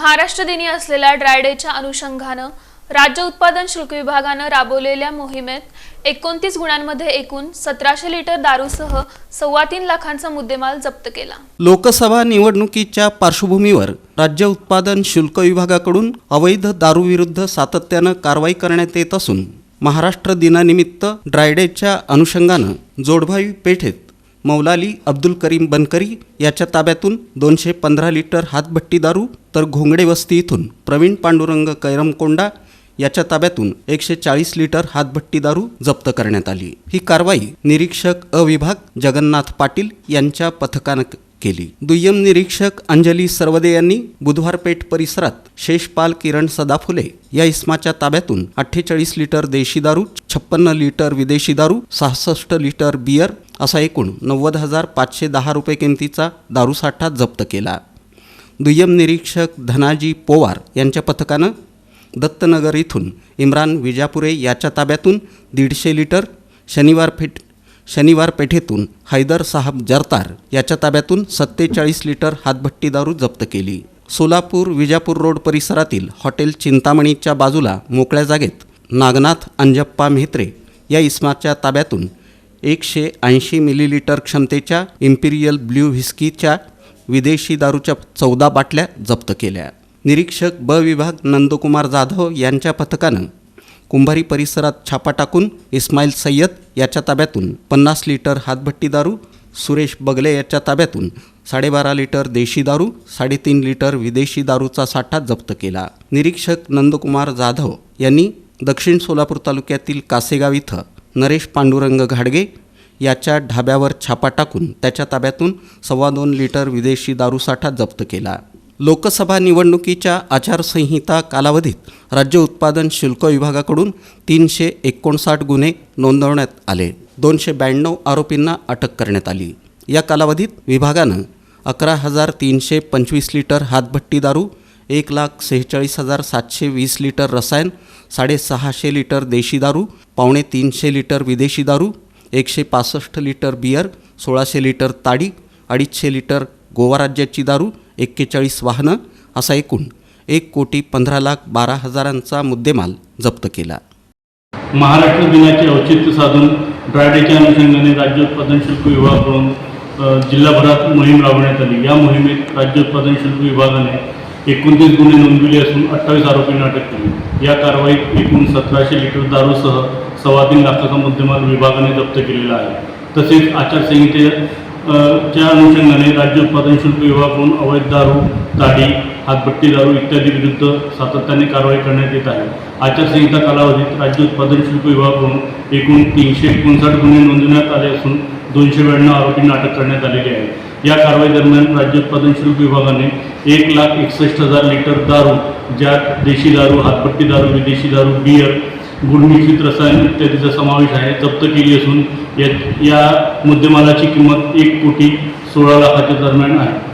महाराष्ट्र दिनी असलेल्या ड्रायडेच्या अनुषंगानं राज्य उत्पादन शुल्क विभागानं राबवलेल्या मोहिमेत एकोणतीस गुणांमध्ये एकूण सतराशे लिटर दारूसह सव्वा तीन लाखांचा मुद्देमाल जप्त केला. लोकसभा निवडणुकीच्या पार्श्वभूमीवर राज्य उत्पादन शुल्क विभागाकडून अवैध दारूविरुद्ध सातत्यानं कारवाई करण्यात येत असून महाराष्ट्र दिनानिमित्त ड्रायडेच्या अनुषंगानं जोडभावी पेठेत मौलाली अब्दुल करीम बनकरी याच्या ताब्यातून दोनशे पंधरा लिटर हातभट्टी दारू तर घोंगडे वस्ती इथून प्रवीण पांडुरंग कैरमकोंडा याच्या ताब्यातून एकशे चाळीस लिटर हातभट्टी दारू जप्त करण्यात आली. ही कारवाई निरीक्षक अविभाग जगन्नाथ पाटील यांच्या पथकानं केली. दुय्यम निरीक्षक अंजली सरवदे यांनी बुधवार पेठ परिसरात शेषपाल किरण सदाफुले या इस्माच्या ताब्यातून अठ्ठेचाळीस लिटर देशी दारू छप्पन्न लिटर विदेशी दारू सहासष्ट लिटर बियर असा एकूण नव्वद हजार पाचशे दहा रुपये किमतीचा दारूसाठा जप्त केला. दुय्यम निरीक्षक धनाजी पोवार यांच्या पथकानं दत्तनगर इथून इम्रान विजापुरे याच्या ताब्यातून दीडशे लिटर शनिवार पेठ शनिवार पेठेतून हैदर साहब जरतार याच्या ताब्यातून सत्तेचाळीस लिटर हातभट्टी दारू जप्त केली. सोलापूर विजापूर रोड परिसरातील हॉटेल चिंतामणीच्या बाजूला मोकळ्या जागेत नागनाथ अंजप्पा मेहत्रे या इस्माच्या ताब्यातून एकशे ऐंशी मिलीलिटर क्षमतेच्या इम्पिरियल ब्ल्यू व्हिस्कीच्या विदेशी दारूच्या चौदा बाटल्या जप्त केल्या. निरीक्षक ब विभाग नंदकुमार जाधव यांच्या पथकानं कुंभारी परिसरात छापा टाकून इस्माईल सय्यद याच्या ताब्यातून पन्नास लिटर हातभट्टी दारू सुरेश बगले याच्या ताब्यातून साडेबारा लिटर देशी दारू साडेतीन लिटर विदेशी दारूचा साठा जप्त केला. निरीक्षक नंदकुमार जाधव यांनी दक्षिण सोलापूर तालुक्यातील कासेगाव इथं नरेश पांडुरंग घाडगे याच्या ढाब्यावर छापा टाकून त्याच्या ताब्यातून सव्वा दोन लिटर विदेशी दारूसाठा जप्त केला. लोकसभा निवडणुकीच्या आचारसंहिता कालावधीत राज्य उत्पादन शुल्क विभागाकडून तीनशे एकोणसाठ गुन्हे नोंदवण्यात आले. दोनशे ब्याण्णव आरोपींना अटक करण्यात आली. या कालावधीत विभागानं अकरा हजार तीनशे पंचवीस लिटर हातभट्टी दारू एक लाख सेहेचाळीस हजार सातशे वीस लिटर रसायन साडेसहाशे लिटर देशी दारू पावणे तीनशे लिटर विदेशी दारू एकशे पासष्ट लिटर बियर सोळाशे लिटर ताडी अडीचशे लिटर गोवा राज्याची दारू एक्केचाळीस वाहनं असा एकूण एक कोटी पंधरा लाख बारा हजारांचा मुद्देमाल जप्त केला. महाराष्ट्र दिनाचे औचित्य साधून ड्रायडेच्या अनुषंगाने राज्य उत्पादन शुल्क विभागाकडून जिल्हाभरात मोहीम राबवण्यात आली. या मोहिमेत राज्य उत्पादन शुल्क विभागाने एकोणतीस गुन्हे नोंदविले असून अठ्ठावीस आरोपींना अटक केली. या कारवाईत एकूण सतराशे लिटर दारूसह सव्वा तीन लाखाचा मुद्देमाल विभागाने जप्त केलेला आहे. तसेच आचारसंहिते च्या अनुषंगाने राज्य उत्पादन शुल्क विभागाकडून अवैध दारू ताडी हातभट्टी दारू इत्यादी विरुद्ध सातत्याने कारवाई करण्यात येत आहे. आचारसंहिता कालावधीत राज्य उत्पादन शुल्क विभागाकडून एकूण तीनशे एकोणसाठ गुन्हे नोंदवण्यात आले असून दोनशे ब्याण्णव आरोपींना अटक करण्यात आलेली आहे या कारवाई दरम्यान राज्य उत्पादन शुल्क विभागाने एक लाख एकसष्ट हजार लिटर दारू ज्यात देशी दारू हातपट्टी दारू विदेशी दारू बियर गुणमिश्रित रसायन इत्यादीचा समावेश आहे जप्त केली असून या या मुद्देमालाची किंमत एक कोटी सोळा लाखाच्या दरम्यान आहे.